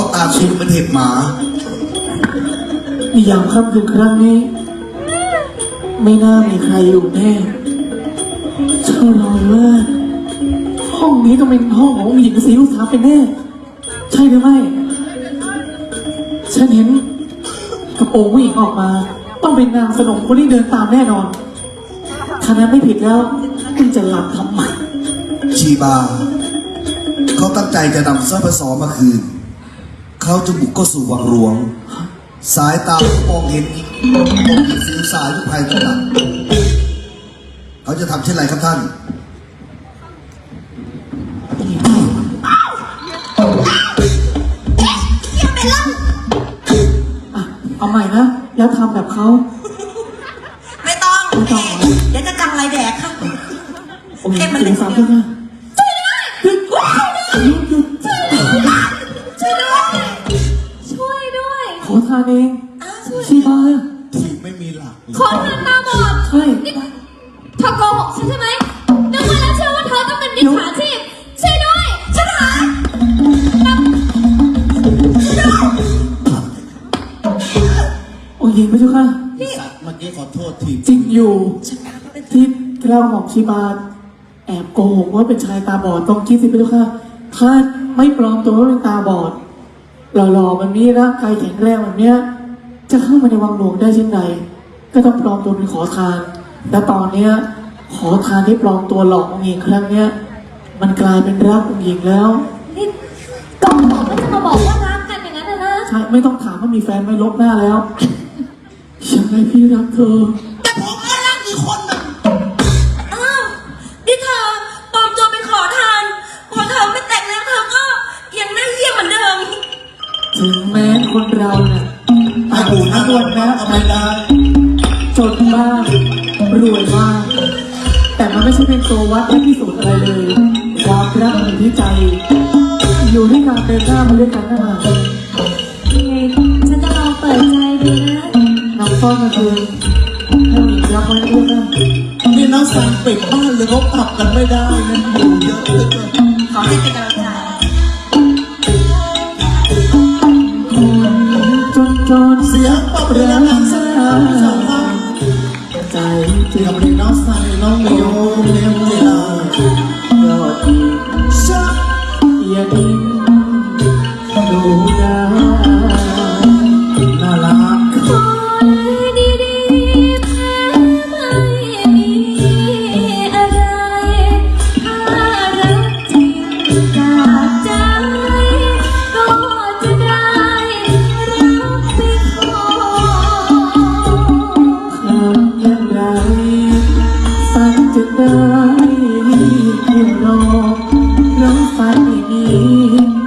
เขาตาชิมเป็นเห็บหมาในยามค่ำคืนครั้งนี้ ไม่น่ามีใครอยู่แน่เจ้าลอยว่าห้องนี้ต้องเป็นห้องขององค์หญิงสีลูกสาวเป็นแน่ ใช่หรือไม่ ฉันเห็นกระโปรงผู้หญิงออกมา ต้องเป็นนางสนมคนที่เดินตามแน่นอนถ้านั้นไม่ผิดแล้วคุณจะหลับทำไมชีบา เขาตั้งใจจะนำสร้อยพระสอมาคืน เขาจะบุกเข้าสู่วังหลวง สายตาเขามองเห็นมองเห็นสีสายทุกภัยต่างๆเขาจะทำเช่นไรครับท่านอะเอาใหม่นะ แล้วทำแบบเขา ไม่ต้อง ไม่ต้องเหรอ เดี๋ยวจะกังไรแดกค่ะองค์หญิเอ็งมมันสีเลยสามด้วยนะ อทานเองชีบาที่ไม่มีหลักคนเดินตาบอดใช่นี่เธอโกหกฉันใช่ไหมนึกมาแล้วเชื่อว่าเธอต้องเป็นมิจฉาชีพช่วยด้วยฉันหาองค์หญิงพระเจ้าค่ะสัตว์เมื่อกี้ขอโทษทีจริงอยู่ที่เราของชีบาแอบโกหกว่าเป็นชายตาบอดต้องคิดสิพระเจ้าค่ะ ถ้าไม่ปลอมตัวว่าเป็นตาบอด หล่อๆแบบนี้ร่างกายแข็งแรงแบบเนี้ย จะเข้ามาในวังหลวงได้เช่นไรก็ต้องปลอมตัวเป็นขอทาน และตอนเนี้ย ขอทานที่ปลอมตัวหลอกองค์หญิงครั้งเนี้ย มันกลายเป็นรักองค์หญิงแล้วนี่ก่อนบอกก็จะมาบอกว่ารักกันอย่างนั้นนะนะ ใช่ไม่ต้องถามว่ามีแฟนไหม่ลบหน้าแล้วยังไงพี่รักเธอ แม้คนเราเนี่ยไอ้ปูนั่งบนนะเอาไม่ได้จนบ้างรวยบ้างแต่มันไม่ใช่เป็นตัววัดและพิสูจน์อะไรเลยความรักมันอยู่ที่ใจ อยู่ที่การเดินหน้ามาด้วยกันนั่นแหละยังไงฉันจะลองเปิดใจดูนะน้ำซ่อนมาคือให้หญิงรับไว้ด้วยนะนี่น้องสั่งปิดบ้านเลยเขากลับกันไม่ได้นะอยู่เยอะเหลือเกินขอให้เป็นกำลัง เรือดังๆสักครั้งสองครั้งใจที่กับเรียนน้องใส่น้องมิ ไ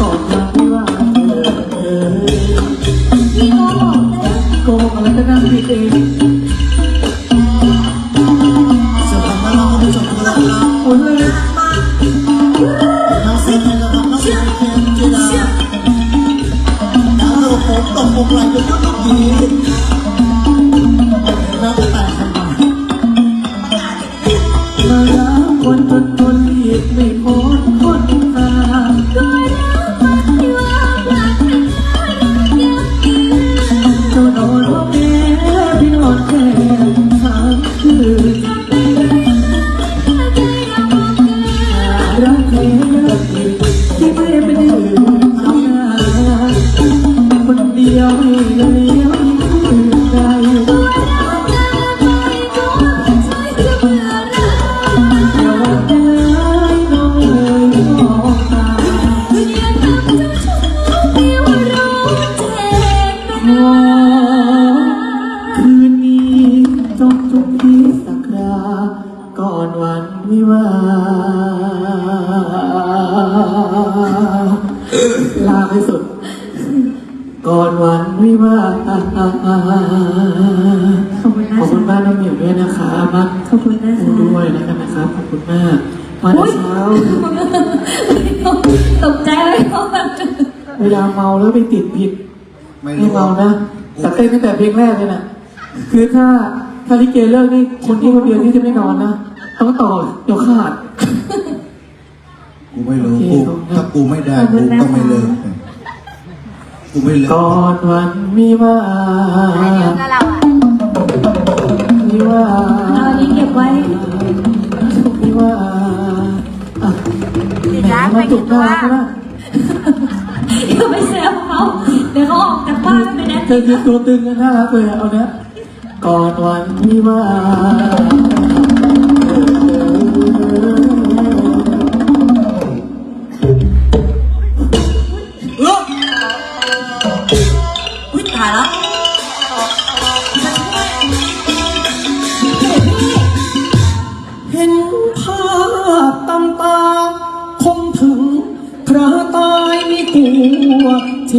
ก่อนมาที่ว่าเออพี่โอบอกนะโกงอะไรก็นั่งผิดเองเสียงของน้องผู้ชมทุกท่านครับหมดเลยน้องเสียงให้กับน้องเสียงเพียงจีราดาวลูกผมตกผมไหลจนยุบยุบ อนวันวิวาลาให้สุด ก่อนวันวิวาขอบคุณนะขอบคุณบ้านน้องเหมียวด้วยนะคะมาขอบคุณด้วยแล้กันนะครับขอบคุณมากมาแต่เช้าตกใจเลยเวลาเมาแล้วไปติดผิดไม่เมานะแต่เต้นตั้งแต่เพลงแรกเลยน่ะคือถ้าถ้าลิเกเลิกนี่คนที่คนเดียวนี่จะไม่นอนนะ ต้องต่อเดี๋ยวขาด กูไม่รู้โอเคกูขอบคุณถ้ากูไม่ได้กูก็ไม่เลิกกูไม่เลิกก่อนวันวิวาห์เยอะกับเราอะวิวาห์เอาอันนี้เก็บไว้วิวาห์อะแหมมาจุกหน้าก็ได้อย่าไปแซวเขาเดี๋ยวเขาออกจากบ้านไปนะเธอคือตัวตึงกันน่ารักเลยอะเอาเนี้ยก่อนวันวิวา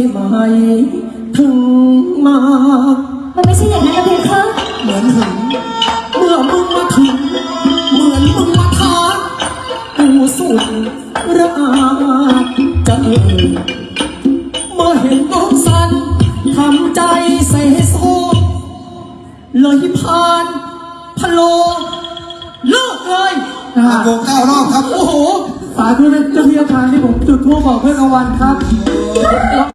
ช่ไหมถึงมา มันไม่ใช่อย่างนั้นนะเพคะเหมือนถึงเมื่อมึงมาถึง เหมือนมึงมาทานกูสุดระอาจะเอ่ยเมื่อเห็นน้องสันทำใจเสโซเลยผ่านพะโลเลิกเลยตะโกนเก้ารอบครับ โอ้โห สาธุเป็นเจ้าที่เจ้าทางที่ผมจุดทั่วบอกเพื่อนเอาวันครับ